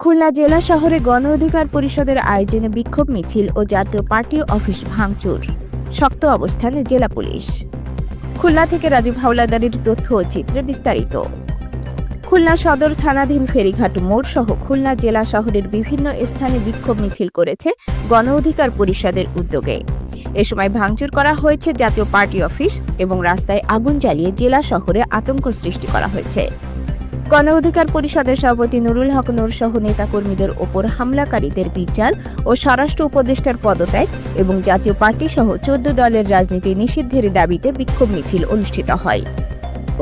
খুলনা জেলা শহরে গণ অধিকার পরিষদের আয়োজনে বিক্ষোভ মিছিল ও জাতীয় পার্টি অফিস ভাঙচুর। শক্ত অবস্থানে জেলা পুলিশ। খুলনা থেকে রাজীব হাওলাদারের তথ্য ও চিত্রে বিস্তারিত। খুলনা সদর থানাধীন ফেরিঘাট মোড় সহ খুলনা জেলা শহরের বিভিন্ন স্থানে বিক্ষোভ মিছিল করেছে গণ অধিকার পরিষদের উদ্যোগে। এ সময় ভাঙচুর করা হয়েছে জাতীয় পার্টি অফিস এবং রাস্তায় আগুন জ্বালিয়ে জেলা শহরে আতঙ্ক সৃষ্টি করা হয়েছে। গণ অধিকার পরিষদের সভাপতি নুরুল হক নূর সহ নেতাকর্মীদের ওপর হামলাকারীদের বিচার ও স্বরাষ্ট্র উপদেষ্টার পদত্যাগ এবং জাতীয় পার্টি সহ চোদ্দ দলের রাজনীতি নিষিদ্ধের দাবিতে বিক্ষোভ মিছিল অনুষ্ঠিত হয়।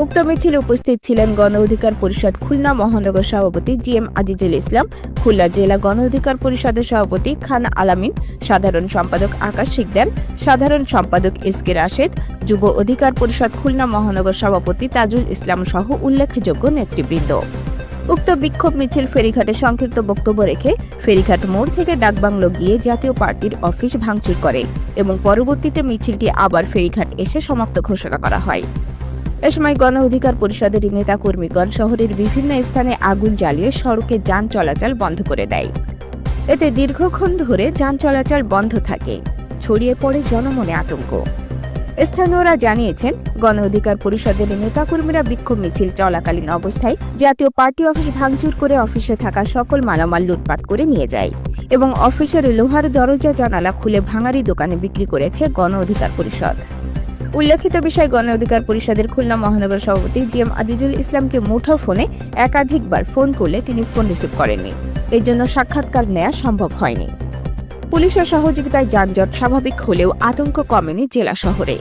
উক্ত মিছিলে উপস্থিত ছিলেন গণ অধিকার পরিষদ খুলনা মহানগর সভাপতি জি এম আজিজুল ইসলাম, খুলনা জেলা গণ অধিকার পরিষদের সভাপতি খান আলামিন, সাধারণ সম্পাদক আকাশ শিকদার, সাধারণ সম্পাদক এস কে রাশেদ, যুব অধিকার পরিষদ খুলনা মহানগর সভাপতি তাজুল ইসলাম সহ উল্লেখযোগ্য নেতৃবৃন্দ। উক্ত বিক্ষোভ মিছিল ফেরিঘাটে সংক্ষিপ্ত বক্তব্য রেখে ফেরিঘাট মোড় থেকে ডাকবাংলো গিয়ে জাতীয় পার্টির অফিস ভাঙচুর করে এবং পরবর্তীতে মিছিলটি আবার ফেরিঘাট এসে সমাপ্ত ঘোষণা করা হয়। এ সময় গণ অধিকার পরিষদের নেতাকর্মীগণ শহরের বিভিন্ন স্থানে আগুন জ্বালিয়ে সড়কে যান চলাচল বন্ধ করে দেয়। এতে দীর্ঘক্ষণ ধরে যান চলাচল বন্ধ থাকে। ছড়িয়ে পড়ে জনমনে আতঙ্ক। স্থানীয়রা জানিয়েছেন, গণ অধিকার পরিষদের নেতাকর্মীরা বিক্ষোভ মিছিল চলাকালীন অবস্থায় জাতীয় পার্টি অফিস ভাঙচুর করে অফিসে থাকা সকল মালামাল লুটপাট করে নিয়ে যায় এবং অফিসের লোহার দরজা জানালা খুলে ভাঙারি দোকানে বিক্রি করেছে গণ অধিকার পরিষদ। উল্লেখিত বিষয় গণ অধিকার পরিষদের খুলনা মহানগর সভাপতি জি এম আজিজুল ইসলামকে মুঠো ফোনে একাধিকবার ফোন করলে তিনি ফোন রিসিভ করেননি। এই জন্য সাক্ষাৎকার নেওয়া সম্ভব হয়নি। পুলিশের সহযোগিতায় যানজট স্বাভাবিক হলেও আতঙ্ক কমেনি জেলা শহরে।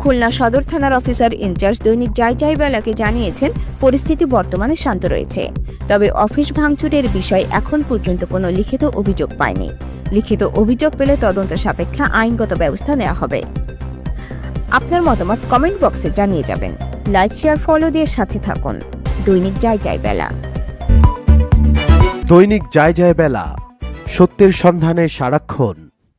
খুলনা সদর থানার অফিসার ইনচার্জ দৈনিক যাই বেলাকে জানিয়েছেন, পরিস্থিতি বর্তমানে শান্ত রয়েছে। তবে অফিস ভাঙচুরের বিষয়ে এখন পর্যন্ত কোনো লিখিত অভিযোগ পায়নি। লিখিত অভিযোগ পেলে তদন্ত সাপেক্ষে আইনগত ব্যবস্থা নেওয়া হবে। আপনার মতামত কমেন্ট বক্সে জানিয়ে যাবেন। লাইক, শেয়ার, ফলো দিয়ে সাথে থাকুন। দৈনিক যাই যাই বেলা। দৈনিক যায় যায় বেলা, সত্যের সন্ধানে সারাক্ষণ।